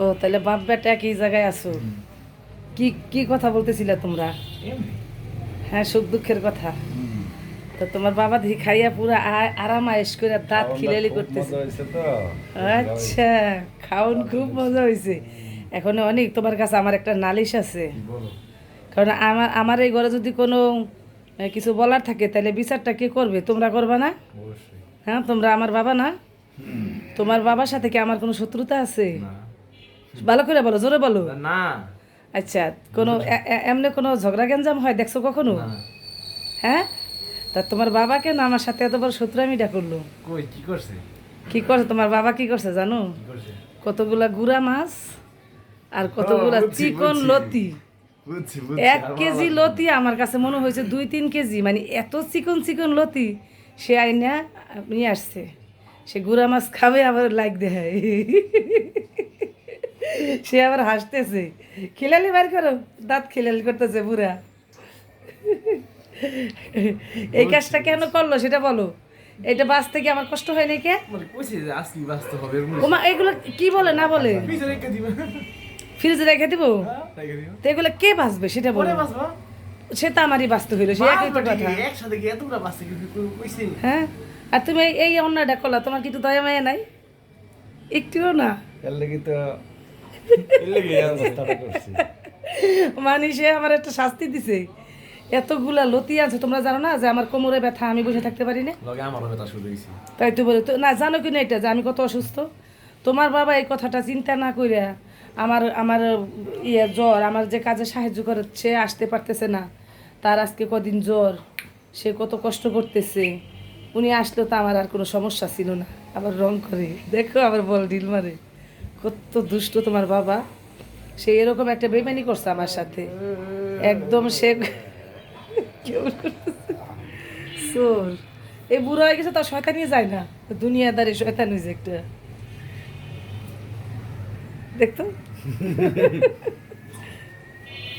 ও তাহলে বাপ বেটা একই জায়গায় আছো? কি কি কথা বলতেছিলে তোমরা? হ্যাঁ সুখ দুঃখের কথা। তো তোমার বাবা দেখি খাইয়া পুরা আরাম আয়েস করে দাঁত খিলালি করতেছে। আচ্ছা খাওন খুব মজা হয়েছে। এখন অনেক তোমার কাছে আমার একটা নালিশ আছে। কারণ আমার আমার এই ঘরে যদি কোনো কিছু বলার থাকে তাহলে বিচারটা কে করবে? তোমরা করবা না? হ্যাঁ তোমরা আমার বাবা না? তোমার বাবার সাথে কি আমার কোনো শত্রুতা আছে? ভালো করে বলো জোরে বলো। না। আচ্ছা কোনো এমনি কোনো ঝগড়া গেঞ্জাম হয় দেখছ কখনো? হ্যাঁ? তা তোমার বাবা কেন আমার সাথে এত বড় শত্রুমিটা করল কই কি করছে? কি করছে? তোমার বাবা কি করছে জানো? কি করছে? কতগুলা গুড়া মাছ আর কতগুলা চিকন লতি। এক কেজি লতি আমার কাছে মনে হয়েছে দুই তিন কেজি। মানে এত চিকন চিকন লতি সে আইনা নিয়ে আসছে। সে গুড়া মাছ খাবে আবার লাইক দেয় সে আবার হাসতেছে। খিলালি বার করো দাঁত খিলালি করতেছে বুড়া এই কাজটা কেন করল সেটা বলো। এটা বাঁচতে কি আমার কষ্ট হয় নাকি মানে ওমা এগুলো কি বলে না বলে? ফ্রিজে রেখে দিব। রেখে তো এগুলো কে বাঁচবে সেটা বলো। সে তো আমারই বাঁচতে হইল সে একই তো কথা। কিন্তু হ্যাঁ? আর তুমি এই- অন্যটা করলা তোমার কিন্তু একটু দয়া মায়া নাই? একটুও না। এর লাগি মানে সে আমার একটা শাস্তি দিছে। এতগুলা লতি আছে তোমরা জানো না যে আমার কোমরে ব্যথা আমি বসে থাকতে পারি না? তাই তো বলে না জানো কি না এটা যে আমি কত অসুস্থ? তোমার বাবা এই কথাটা চিন্তা না কইরা আমার আমার ইয়ে জ্বর আমার যে কাজে সাহায্য করছে আসতে পারতেছে না। তার আজকে কদিন জ্বর সে কত কষ্ট করতেছে। উনি আসলেও তো আমার আর কোনো সমস্যা ছিল না। আবার রং করে দেখো আবার বল ডিল মারে। কত দুষ্ট তোমার বাবা। সে এরকম একটা বেমানি করছে আমার সাথে। একদম সে কেমন? চোর। এই বুড়ো হয়ে গেছে তার শয়তানি যায় না। দুনিয়াদারি শয়তান হয়েছে একটা। দেখতো?